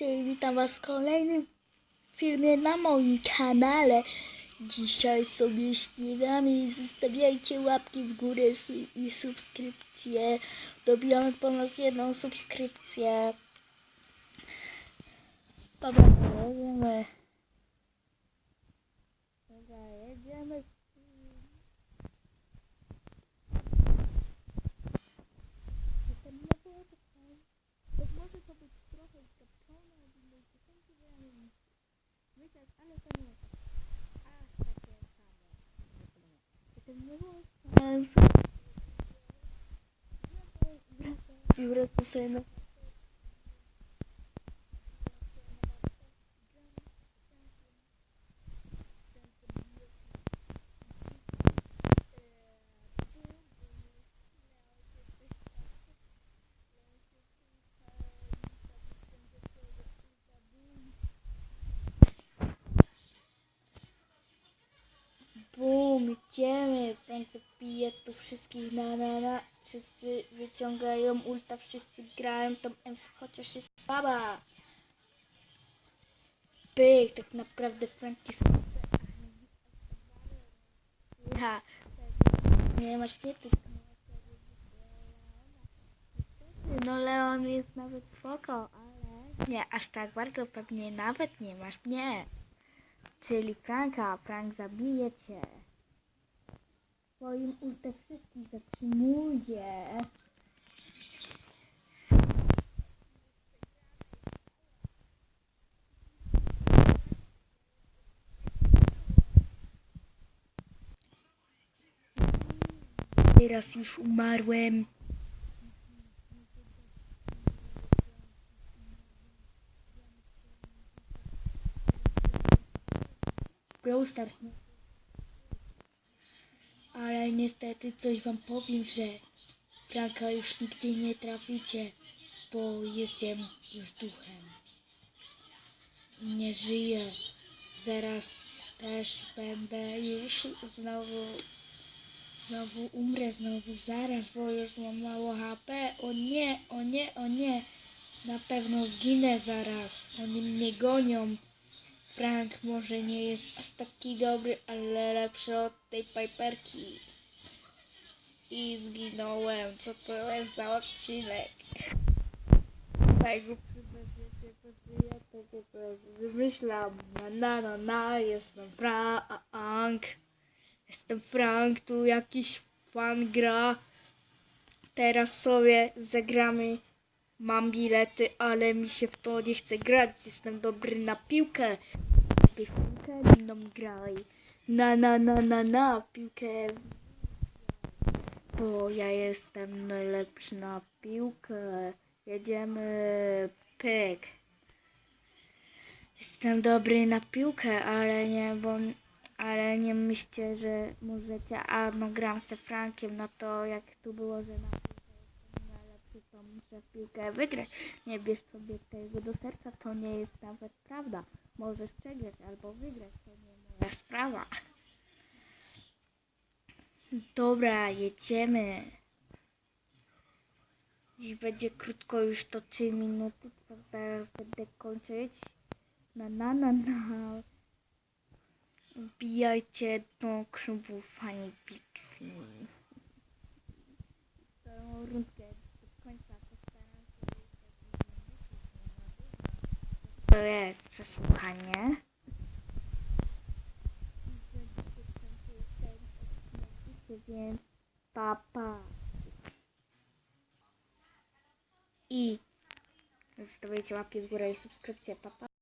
Witam was w kolejnym filmie na moim kanale. Dzisiaj sobie śpiewamy i zostawiajcie łapki w górę i subskrypcje. Dobijamy ponad jedną subskrypcję. Dobra, jedziemy. Dobra, jedziemy. Jestem na górze. To może to być trochę zgapione od innej piosenki, bo ja nie wiem. Myśleć, ale to nie jest aż takie samo. Jestem na górze. I wracam sobie na... Bum, idziemy. Frank zabije tu wszystkich na na na. Wszyscy wyciągają ulta, wszyscy grają tą MC, chociaż jest słaba. Pyk, tak naprawdę Frank jest... Ha. Nie ma śmierci. No Leon jest nawet spoko, ale... Nie, aż tak bardzo pewnie nawet nie masz mnie. Czyli Franka, Frank zabije cię. Swoim ultem wszystkich zatrzymuje. Teraz już umarłem. Brawl Stars. Ale niestety coś wam powiem, że Franka już nigdy nie traficie, bo jestem już duchem. Nie żyję. Zaraz też będę już znowu znowu umrę, znowu zaraz, bo już mam mało HP. O nie, o nie, o nie. Na pewno zginę zaraz. Oni mnie gonią. Frank może nie jest aż taki dobry, ale lepszy od tej Piperki. I zginąłem. Co to jest za odcinek? Przybędziecie, pewnie ja tego wymyślam. Na na na na, jestem Frank. Jestem Frank, tu jakiś fan gra. Teraz sobie zagramy. Mam bilety, ale mi się w to nie chce grać. Jestem dobry na piłkę. Piłkę mną graj. Na na na na na piłkę. Bo ja jestem najlepszy na piłkę. Jedziemy pyk. Jestem dobry na piłkę, ale nie, bo ale nie myślcie, że możecie, a no gram z Frankiem, no to jak tu było, że na w piłkę wygrać. Nie bierz sobie tego do serca, to nie jest nawet prawda. Możesz przegrać albo wygrać, to nie moja sprawa. Dobra, jedziemy. Dziś będzie krótko, już to 3 minuty, to zaraz będę kończyć. Na na na na. Wbijajcie do klubu Fani. To jest przesłuchanie. Więc papa. I zostawiajcie łapki w górę i subskrypcję. Papa.